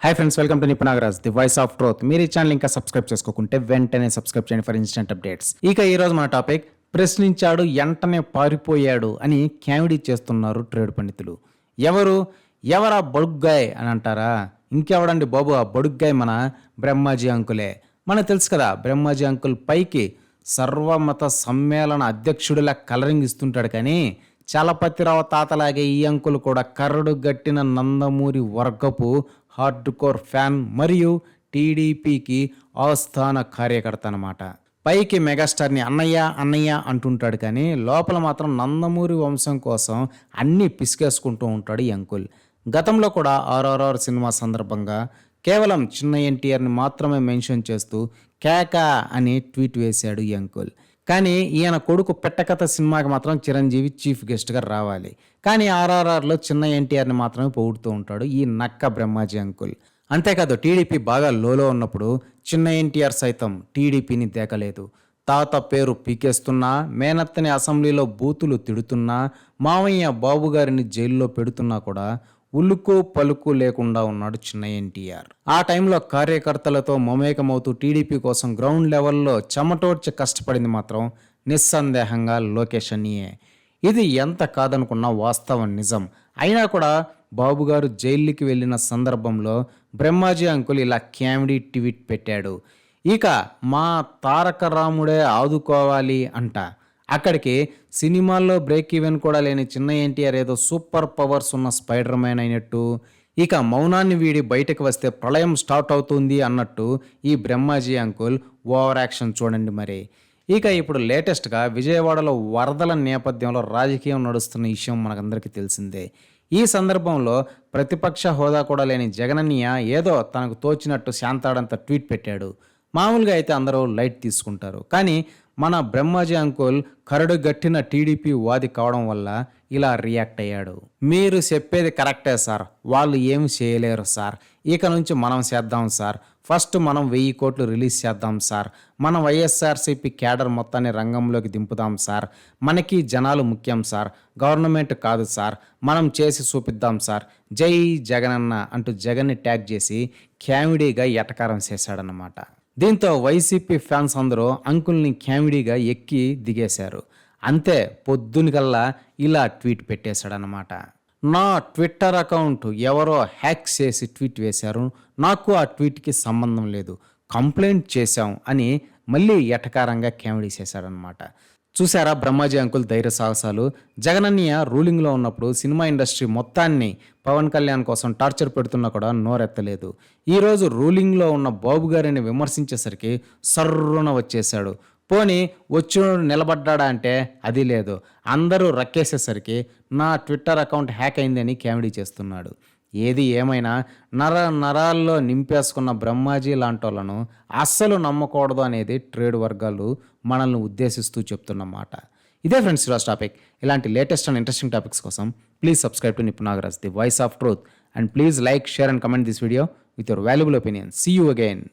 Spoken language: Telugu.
Hi friends welcome to Nipunagaraj the voice of truth మీరు ఈ ఛానల్ ఇంకా సబ్స్క్రైబ్ చేసుకోకుంటే వెంటనే సబ్స్క్రైబ్ చేయండి ఫర్ ఇన్స్టెంట్ అప్డేట్స్ ఇక ఈ రోజు మన టాపిక్ ప్రశ్నించాడు వెంటనే పారిపోయాడు అని క్యామిడీ చేస్తున్నారు ట్రేడ్ పండితులు. ఎవరు? ఎవరా బడుగ్గాయ్ అని అంటారా? ఇంకెవడండి బాబు ఆ బడుగ్గాయ్ మన బ్రహ్మాజీ అంకులే? మనకు తెలుసు కదా బ్రహ్మాజీ అంకుల్ పైకి సర్వమత సమ్మేళన అధ్యక్షుడిలా కలరింగ్ ఇస్తుంటాడు కానీ చలపతిరావు తాతలాగే ఈ అంకుల్ కూడా కర్రడు గట్టిన నందమూరి వర్గపు హార్డ్ కోర్ ఫ్యాన్ మరియు టీడీపీకి ఆస్థాన కార్యకర్త అనమాట పైకి మెగాస్టార్ని అన్నయ్య అన్నయ్య అంటుంటాడు కానీ లోపల మాత్రం నందమూరి వంశం కోసం అన్నీ పిసికేసుకుంటూ ఉంటాడు ఈ అంకుల్. గతంలో కూడా ఆర్ఆర్ఆర్ సినిమా సందర్భంగా కేవలం చిన్న ఎన్టీఆర్ని మాత్రమే మెన్షన్ చేస్తూ కేక అని ట్వీట్ వేశాడు ఈ అంకుల్. కానీ ఈయన కొడుకు పెట్టకథ సినిమాకి మాత్రం చిరంజీవి చీఫ్ గెస్ట్గా రావాలి. కానీ ఆర్ఆర్ఆర్లో చిన్న ఎన్టీఆర్ని మాత్రమే పొగుడుతూ ఉంటాడు ఈ నక్క బ్రహ్మాజీ అంకుల్. అంతేకాదు టీడీపీ బాగా లోలో ఉన్నప్పుడు చిన్న ఎన్టీఆర్ సైతం టీడీపీని దేకలేదు తాత పేరు పీకేస్తున్నా మేనత్తని అసెంబ్లీలో బూతులు తిడుతున్నా మావయ్య బాబుగారిని జైల్లో పెడుతున్నా కూడా ఉల్లుకు పలుకు లేకుండా ఉన్నాడు చిన్న ఎన్టీఆర్. ఆ టైంలో కార్యకర్తలతో మమేకమవుతూ టీడీపీ కోసం గ్రౌండ్ లెవెల్లో చెమటోడ్చి కష్టపడింది మాత్రం నిస్సందేహంగా లోకేష్ అనియే ఇది ఎంత కాదనుకున్న వాస్తవం నిజం. అయినా కూడా బాబు గారు జైలుకి వెళ్ళిన సందర్భంలో బ్రహ్మాజీ అంకుల్ ఇలా క్యామిడీ ట్వీట్ పెట్టాడు. ఇక మా తారక రాముడే ఆదుకోవాలి అంట. అక్కడికి సినిమాల్లో బ్రేక్ ఈవెన్ కూడా లేని చిన్న ఎన్టీఆర్ ఏదో సూపర్ పవర్స్ ఉన్న స్పైడర్ మ్యాన్ అయినట్టు ఇక మౌనాన్ని వీడి బయటకు వస్తే ప్రళయం స్టార్ట్ అవుతుంది అన్నట్టు ఈ బ్రహ్మాజీ అంకుల్ ఓవర్ యాక్షన్ చూడండి మరి. ఇక ఇప్పుడు లేటెస్ట్గా విజయవాడలో వరదల నేపథ్యంలో రాజకీయం నడుస్తున్న విషయం మనకందరికీ తెలిసిందే. ఈ సందర్భంలో ప్రతిపక్ష హోదా కూడా లేని జగనన్నయ్య ఏదో తనకు తోచినట్టు శాంతాడంత ట్వీట్ పెట్టాడు. మామూలుగా అయితే అందరూ లైట్ తీసుకుంటారు. కానీ మన బ్రహ్మాజీ అంకుల్ కరడు గట్టిన టీడీపీ వాది కావడం వల్ల ఇలా రియాక్ట్ అయ్యాడు. మీరు చెప్పేది కరెక్టే సార్. వాళ్ళు ఏమి చేయలేరు సార్. ఇక నుంచి మనం చేద్దాం సార్. ఫస్ట్ మనం వెయ్యి కోట్లు రిలీజ్ చేద్దాం సార్. మన వైఎస్ఆర్సీపీ క్యాడర్ మొత్తాన్ని రంగంలోకి దింపుదాం సార్. మనకి జనాలు ముఖ్యం సార్. గవర్నమెంట్ కాదు సార్. మనం చేసి చూపిద్దాం సార్. జై జగనన్న అంటూ జగన్ని ట్యాగ్ చేసి క్యామిడీగా ఎటకారం చేశాడనమాట దీంతో వైసీపీ ఫ్యాన్స్ అందరూ అంకుల్ని క్యామిడీగా ఎక్కి దిగేశారు. అంతే పొద్దునికల్లా ఇలా ట్వీట్ పెట్టేశాడనమాట నా ట్విట్టర్ అకౌంట్ ఎవరో హ్యాక్ చేసి ట్వీట్ వేశారు. నాకు ఆ ట్వీట్కి సంబంధం లేదు. కంప్లైంట్ చేశాం అని మళ్ళీ ఎటకారంగా క్యామిడీ చేశాడనమాట చూసారా బ్రహ్మాజీ అంకుల్ ధైర్య సాహసాలు? జగనన్నయ్య రూలింగ్లో ఉన్నప్పుడు సినిమా ఇండస్ట్రీ మొత్తాన్ని పవన్ కళ్యాణ్ కోసం టార్చర్ పెడుతున్నా కూడా నోరెత్తలేదు. ఈరోజు రూలింగ్లో ఉన్న బాబు గారిని విమర్శించేసరికి సర్రున వచ్చేశాడు. పోనీ వచ్చినోడు నిలబడ్డాడా అంటే అది లేదు. అందరూ రక్కేసేసరికి నా ట్విట్టర్ అకౌంట్ హ్యాక్ అయిందని కామెడీ చేస్తున్నాడు. ఏది ఏమైనా నర నరాల్లో నింపేసుకున్న బ్రహ్మాజీ లాంటి వాళ్ళను అస్సలు నమ్మకూడదు అనేది ట్రేడ్ వర్గాలు మనల్ని ఉద్దేశిస్తూ చెప్తున్నమాట. ఇదే ఫ్రెండ్స్ ఈరోజు టాపిక్. ఇలాంటి లేటెస్ట్ అండ్ ఇంట్రెస్టింగ్ టాపిక్స్ కోసం please subscribe to Nipunagaraj the voice of truth. And please like share and comment this video with your valuable opinion. See you again